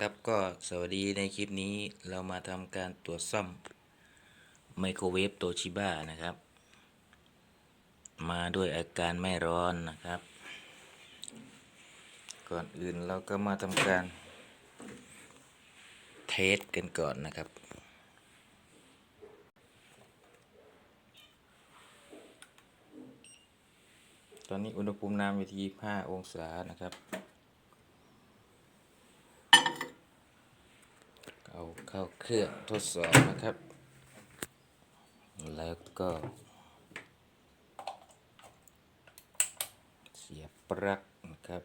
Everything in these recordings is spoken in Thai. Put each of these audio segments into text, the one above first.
ครับก็สวัสดีในคลิปนี้เรามาทำการตรวจซ่อมไมโครเวฟโตชิบ้านะครับ มาด้วยอาการไม่ร้อนนะครับ ก่อนอื่นเราก็มาทำการเทสกันก่อนนะครับตอนนี้อุณหภูมิน้ำอยู่ที่ 5 องศานะครับ เอาเข้าเครื่องทดสอบนะครับ แล้วก็ เสียบปลั๊กนะครับ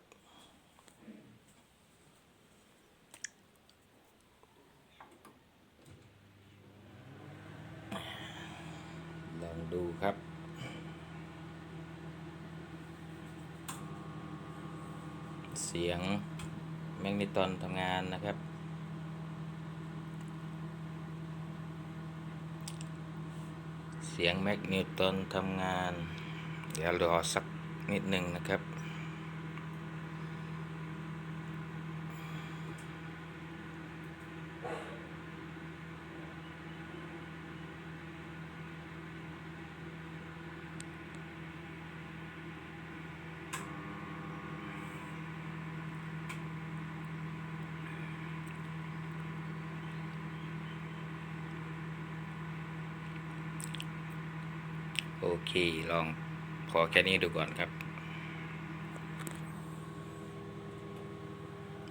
ลองดูครับเสียงแมกนิตอนทำงานนะครับ เสียงแมกนิวตันทำงาน เดี๋ยวรอสักนิดหนึ่งนะครับ โอเคลองพอแค่นี้ดูก่อนครับ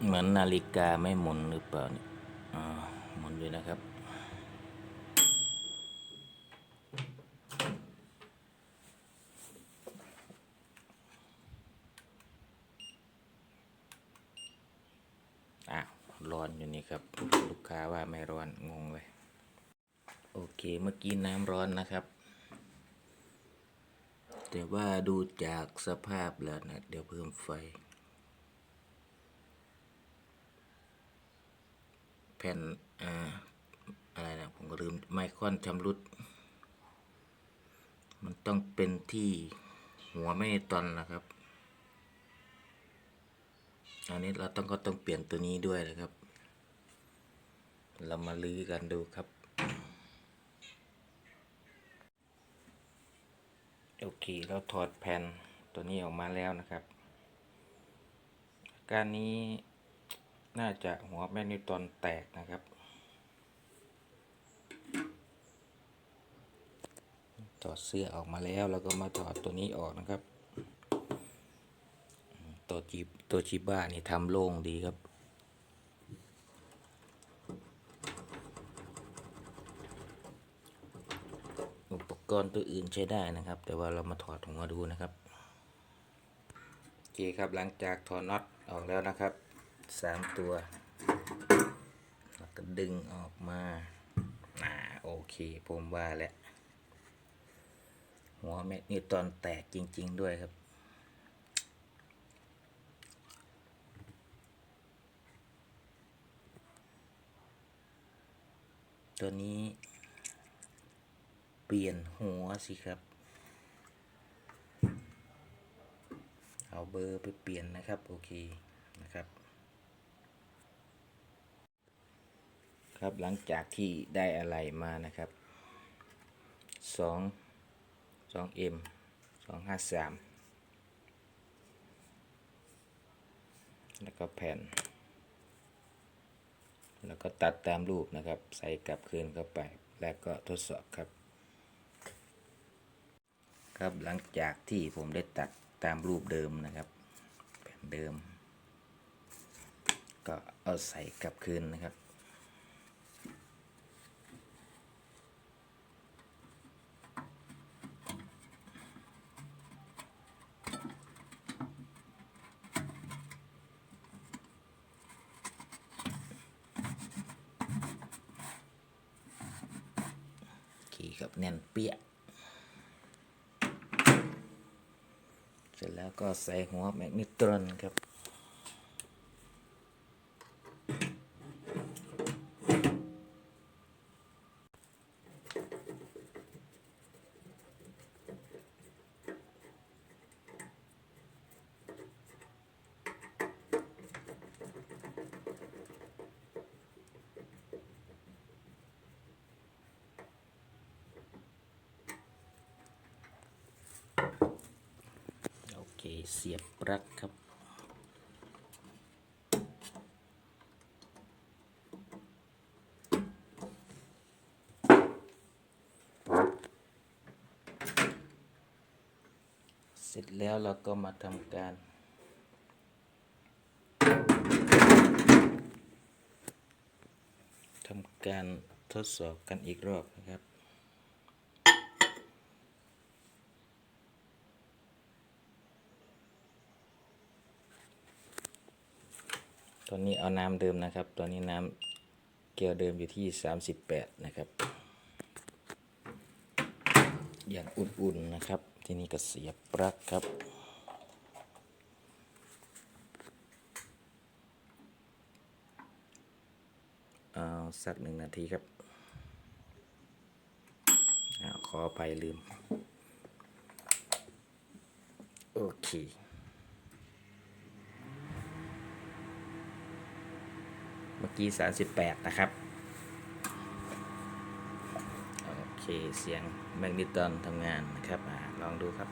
เหมือนนาฬิกาไม่หมุนหรือเปล่าเนี่ยหมุนด้วยนะครับอ้าวร้อนอยู่นี่ครับ ลูกค้าว่าไม่ร้อนงงเลย โอเคเมื่อกี้น้ำร้อนนะครับ แต่ว่าดูจากสภาพแล้วนะ เดี๋ยวเพิ่มไฟ แผ่นอ่าอะไรนะผมก็ลืมไมครอนชำรุด มันต้องเป็นที่หัวไม่ตอนนะครับ อันนี้เราต้องก็ต้องเปลี่ยนตัวนี้ด้วยนะครับ เรามาลื้อกันดูครับ โอ เคเราถอดแผ่นตัวนี้ออกมาแล้วนะครับ การนี้น่าจะหัวแมกนิวตอนแตกนะครับ ถอดเสื้อออกมาแล้วแล้วก็มาถอดตัวนี้ออกนะครับ ตัวจีตัวชิบ้านี่ทำโล่งดีครับ อุป กรณ์ตัวอื่นใช้ได้นะครับ แต่ว่าเรามาถอดหัวดูนะครับโอเคครับหลังจากถอดน็อตออกแล้วนะครับสามตัวแล้วก็ดึงออกมาอ่าโอเค ผมว่าแล้วหัวแมกนิวตอนแตกจริง ๆ ด้วยครับตัวนี้ ปลี่ยนหัวสิครับ เอาเบอร์ไปเปลี่ยนนะครับ โอเคนะครับ ครับหลังจากที่ได้อะไรมานะครับสองสองเอ็มสองห้าสามแล้วก็แผ่น แล้วก็ตัดตามรูปนะครับ ใส่กลับคืนเข้าไป แล้วก็ทดสอบครับ ครับหลังจากที่ผมได้ตัดตามรูปเดิมนะครับแผ่นเดิม ก็เอาใส่กลับคืนนะครับขี่กับแน่นเปี้ย เสร็จแล้วก็ใส่หัวแมกนิตรอนครับ โเสียบปลั๊กครับ เสร็จแล้วเราก็มาทำการทำการทดสอบกันอีกรอบนะครับ ตอนนี้เอาน้ำเดิมนะครับ ตอนนี้น้ำเกลียวเดิมอยู่ที่ 38 นะครับ อย่างอุ่นๆนะครับ ที่นี่ก็เสียบปลั๊กครับเอาสักหนึ่งนาทีครับอขอไปลืม โอเค เมื่อกี้ 38 นะครับ โอเค เสียงแมกนิตอนทำงานนะครับอลองดูครับ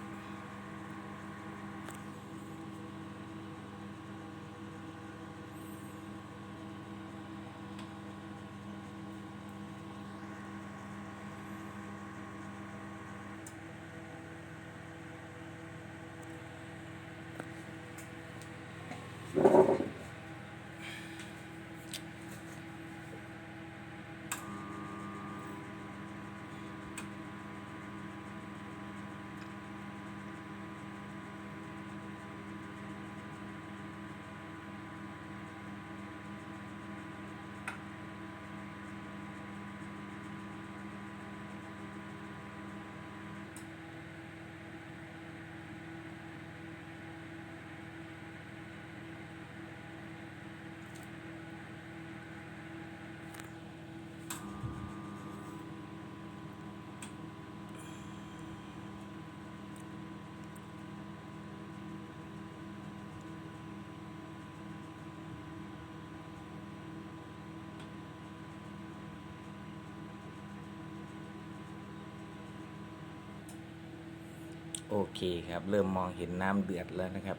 โอเคครับ เริ่มมองเห็นน้ำเดือดแล้วนะครับ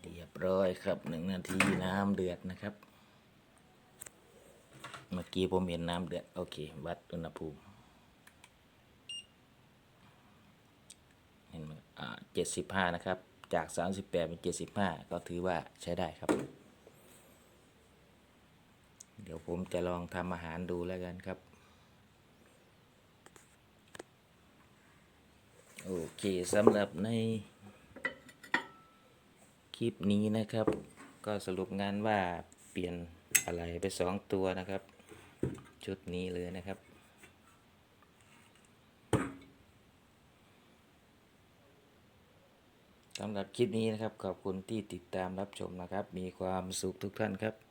เรียบร้อยครับหนึ่งนาทีน้ำเดือดนะครับ เมื่อกี้ผมเห็นน้ำเดือด โอเค วัดอุณหภูมิเห็นไหมอ่าเจ็ดสิบห้านะครับ จากสามสิบแปดเป็นเจ็ดสิบห้าก็ถือว่าใช้ได้ครับ ผมจะลองทำอาหารดูแล้วกันครับ โอเคสำหรับใน คลิปนี้นะครับ ก็สรุปงานว่าเปลี่ยนอะไรไปสองตัวนะครับ ชุดนี้เลยนะครับสำหรับคลิปนี้นะครับขอบคุณที่ติดตามรับชมนะครับ มีความสุขทุกท่านครับ